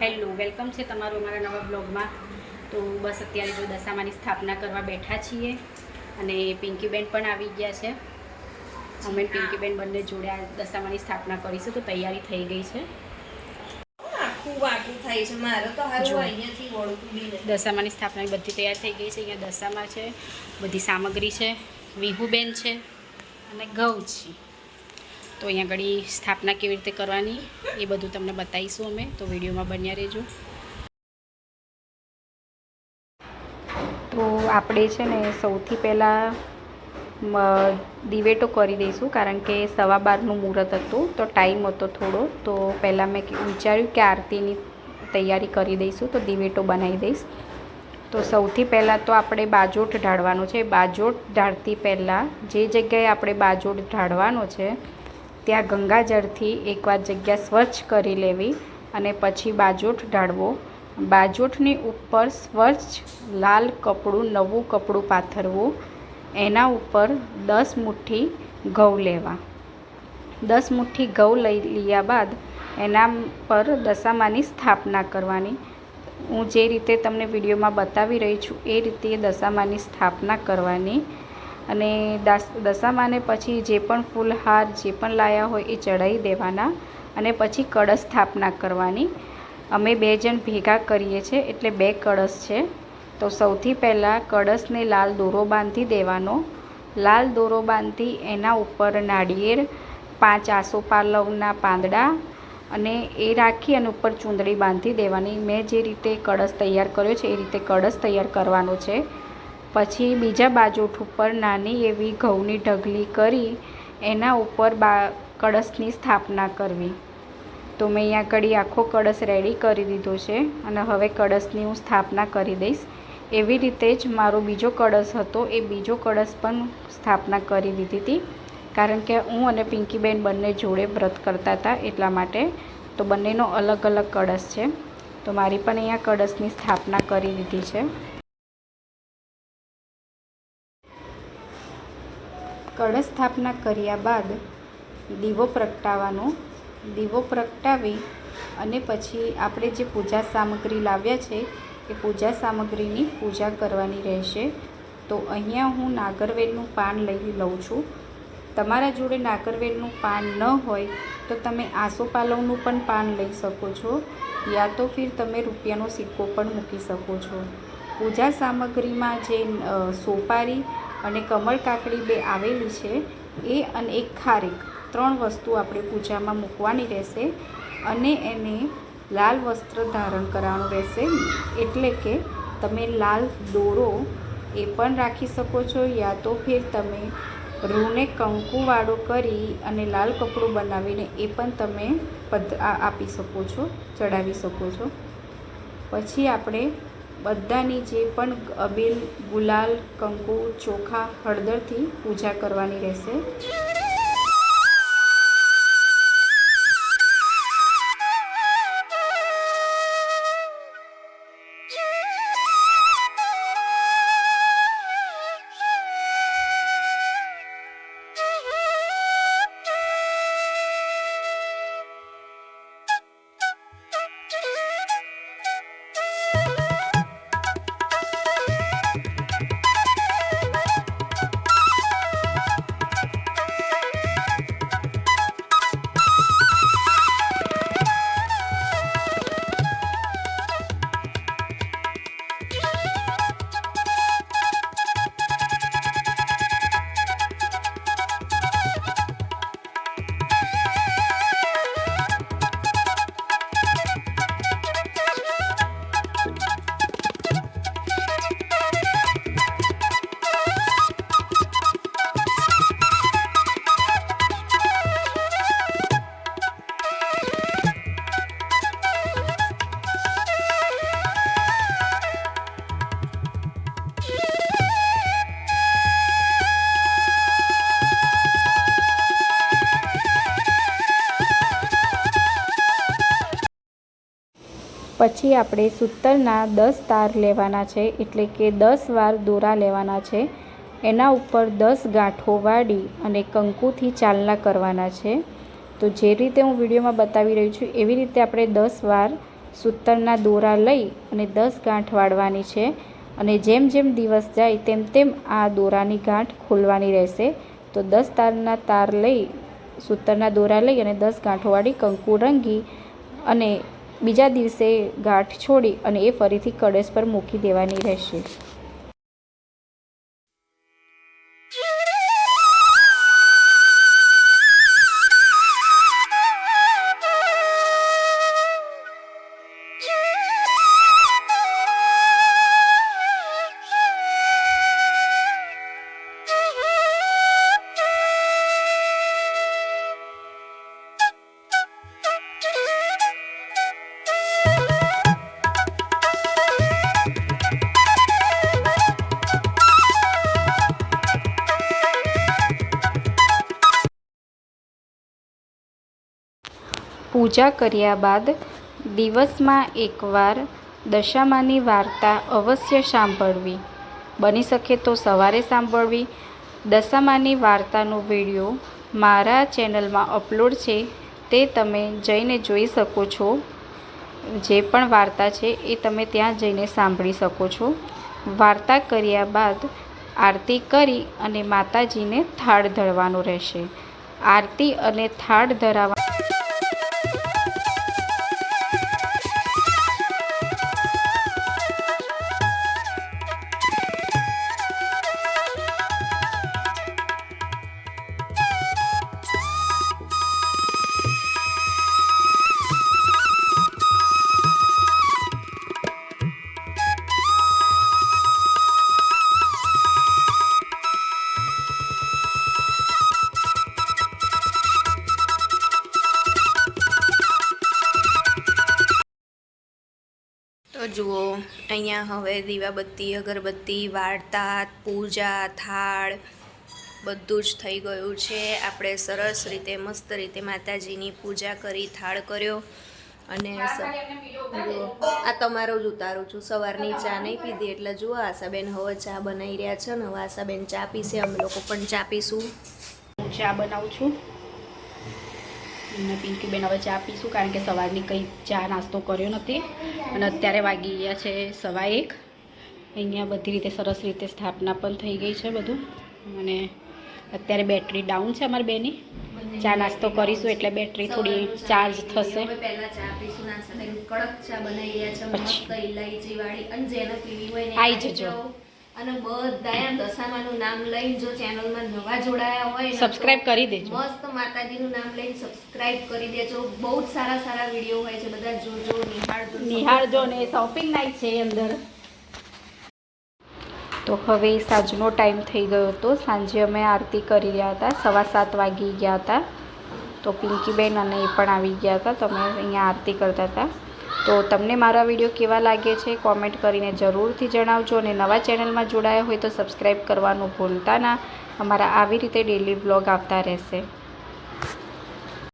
Hello welcome છે તમારું અમારા નવા બ્લોગમાં. તો બસ અત્યારે જો દશામાની સ્થાપના કરવા બેઠા છીએ અને પિંકીબેન પણ આવી ગયા છે. અમે પિંકીબેન બંને જોડે આ દશામાની સ્થાપના કરીશું તો તૈયારી થઈ ગઈ છે. દશામાની સ્થાપનાની બધી તૈયાર થઈ ગઈ છે. અહીંયા દશામાં છે બધી સામગ્રી છે. વિહુબેન છે અને ઘઉં છે. તો અહીંયા આગળ સ્થાપના કેવી રીતે કરવાની, એ બધું તમને બતાવીશું અમે. તો વિડીયોમાં બન્યા રહેજો. તો આપણે છે ને સૌથી પહેલાં દિવેટો કરી દઈશું, કારણ કે સવા બારનું મુહૂર્ત હતું, તો ટાઈમ હતો થોડો. તો પહેલાં મેં વિચાર્યું કે આરતીની તૈયારી કરી દઈશું, તો દિવેટો બનાવી દઈશ. તો સૌથી પહેલાં તો આપણે બાજોટ ઢાળવાનો છે. બાજોટ ઢાળતી પહેલાં જે જગ્યાએ આપણે બાજોટ ઢાળવાનો છે ત્યાં ગંગાજળથી એકવાર જગ્યા સ્વચ્છ કરી લેવી અને પછી બાજોઠ ઢાળવો. બાજોઠની ઉપર સ્વચ્છ લાલ કપડું, નવું કપડું પાથરવું. એના ઉપર દસ મુઠ્ઠી ઘઉં લેવા. દસ મુઠ્ઠી ઘઉં લઈ લીયા બાદ એના પર દશામાની સ્થાપના કરવાની. હું જે રીતે તમને વિડીયોમાં બતાવી રહી છું, એ રીતે દશામાની સ્થાપના કરવાની. અને દશામાને પછી જે પણ ફૂલહાર જે પણ લાયા હોય એ ચડાવી દેવાના અને પછી કળશ સ્થાપના કરવાની. અમે બે જણ ભેગા કરીએ છીએ એટલે બે કળશ છે. તો સૌથી પહેલાં કળશને લાલ દોરો બાંધી દેવાનો. લાલ દોરો બાંધી એના ઉપર નાળિયેર, પાંચ આસોપાલવના પાંદડા અને એ રાખી અને ઉપર ચૂંદડી બાંધી દેવાની. મેં જે રીતે કળશ તૈયાર કર્યો છે એ રીતે કળશ તૈયાર કરવાનો છે. પછી બીજા બાજોઠ ઉપર નાની એવી ઘઉંની ઢગલી કરી એના ઉપર બા, કળશની સ્થાપના કરવી. તો મેં અહીંયા કડી આખો કળશ રેડી કરી દીધો છે અને હવે કળશની હું સ્થાપના કરી દઈશ. એવી રીતે જ મારો બીજો કળશ હતો, એ બીજો કળશ પણ સ્થાપના કરી દીધી હતી. કારણ કે હું અને પિંકીબેન બંને જોડે વ્રત કરતા હતા એટલા માટે. તો બંનેનો અલગ અલગ કળશ છે. તો મારી પણ અહીંયા કળશની સ્થાપના કરી દીધી છે. કળશ સ્થાપના કર્યા બાદ દીવો પ્રગટાવવાનો. દીવો પ્રગટાવી અને પછી આપણે જે પૂજા સામગ્રી લાવ્યા છે, એ પૂજા સામગ્રીની પૂજા કરવાની રહેશે. તો અહીંયા હું નાગરવેલનું પાન લઈ લઉં છું. તમારા જોડે નાગરવેલનું પાન ન હોય, તો તમે આસોપાલવનું પણ પાન લઈ શકો છો, યા તો ફિર તમે રૂપિયાનો સિક્કો પણ મૂકી શકો છો. પૂજા સામગ્રીમાં જે સોપારી અને કમળ કાકડી બે આવેલી છે, એ અને એક ખારેક. ત્રણ વસ્તુ આપણે પૂજામાં મૂકવાની રહેશે અને એને લાલ વસ્ત્ર ધારણ કરવાનું રહેશે, એટલે કે તમે લાલ દોરો એ પણ રાખી શકો છો, યા તો ફિર તમે રૂને કંકુવાળો કરી અને લાલ કપડું બનાવીને એ પણ તમે પદ આપી શકો છો, ચડાવી શકો છો. પછી આપણે બધાની જે પણ અબીલ ગુલાલ કંકુ ચોખા હળદરથી પૂજા કરવાની રહેશે. પછી આપણે સૂતરના દસ તાર લેવાના છે, એટલે કે દસ વાર દોરા લેવાના છે. એના ઉપર દસ ગાંઠો વાળી અને કંકુથી ચાલના કરવાના છે. તો જે રીતે હું વિડીયોમાં બતાવી રહી છું, એવી રીતે આપણે દસ વાર સૂતરના દોરા લઈ અને દસ ગાંઠ વાળવાની છે. અને જેમ જેમ દિવસ જાય, તેમ તેમ આ દોરાની ગાંઠ ખોલવાની રહેશે. તો દસ તારના તાર લઈ, સૂતરના દોરા લઈ અને દસ ગાંઠો વાળી કંકુ રંગી અને બીજા દિવસે ગાંઠ છોડી અને એ ફરીથી કળશ પર મૂકી દેવાની રહેશે. પૂજા કર્યા બાદ દિવસમાં એકવાર દશામાની વાર્તા અવશ્ય સાંભળવી. બની શકે તો સવારે સાંભળવી. દશામાની વાર્તાનો વીડિયો મારા ચેનલમાં અપલોડ છે તે તમે જઈને જોઈ શકો છો. જે પણ વાર્તા છે એ તમે ત્યાં જઈને સાંભળી શકો છો. વાર્તા કર્યા બાદ આરતી કરી અને માતાજીને થાળ ધરવાનો રહેશે. આરતી અને થાળ ધરાવવા અહીંયા હવે દીવાબત્તી, અગરબત્તી વાર્તા પૂજા, થાળ બધું જ થઈ ગયું છે. આપણે સરસ રીતે, મસ્ત રીતે માતાજીની પૂજા કરી, થાળ કર્યો અને આ તમારો જ ઉતારું છું. સવારની ચા નહીં પીધી એટલે જુઓ, આશાબેન હવે ચા બનાવી રહ્યા છે ને હવે આશાબેન ચા પીશે. અમે લોકો પણ ચા પીશું. હું ચા બનાવું છું. અને પિંકીબેન હવે ચા પીશું કારણ કે સવારની કંઈ ચા નાસ્તો કર્યો નથી. અને અત્યારે વાગી ગયા છે સવા એક. અહીંયા બધી રીતે સરસ રીતે સ્થાપના પણ થઈ ગઈ છે બધું. અને અત્યારે બેટરી ડાઉન છે અમારી બેની. ચા નાસ્તો કરીશું એટલે બેટરી થોડી ચાર્જ થશે. પછી. આવી જજો. અને બધા એમ દશામાનું નામ લઈને જો ચેનલમાં નવા જોડાયા હોય સબસ્ક્રાઇબ કરી દેજો. મસ્ત માતાજીનું નામ લઈને સબસ્ક્રાઇબ કરી દેજો. બહુ જ સારા સારા વીડિયો હોય છે બધા જોજો નિહાળજો નિહાળજો ને શોપિંગ નાઈટ છે અંદર. તો હવે સાંજનો ટાઈમ થઈ ગયો હતો. સાંજે અમે આરતી કરી રહ્યા હતા. સવા સાત વાગી ગયા હતા. તો પિંકીબેન અને એ પણ આવી ગયા હતા. તો અમે અહીંયા આરતી કરતા હતા. તો તમને મારા વીડિયો કેવા લાગે છે કોમેન્ટ કરીને જરૂરથી જણાવજો અને નવા ચેનલમાં જોડાયા હોય તો સબસ્ક્રાઈબ કરવાનું ભૂલતા ના. અમારા આવી રીતે ડેલી બ્લોગ આવતા રહેશે.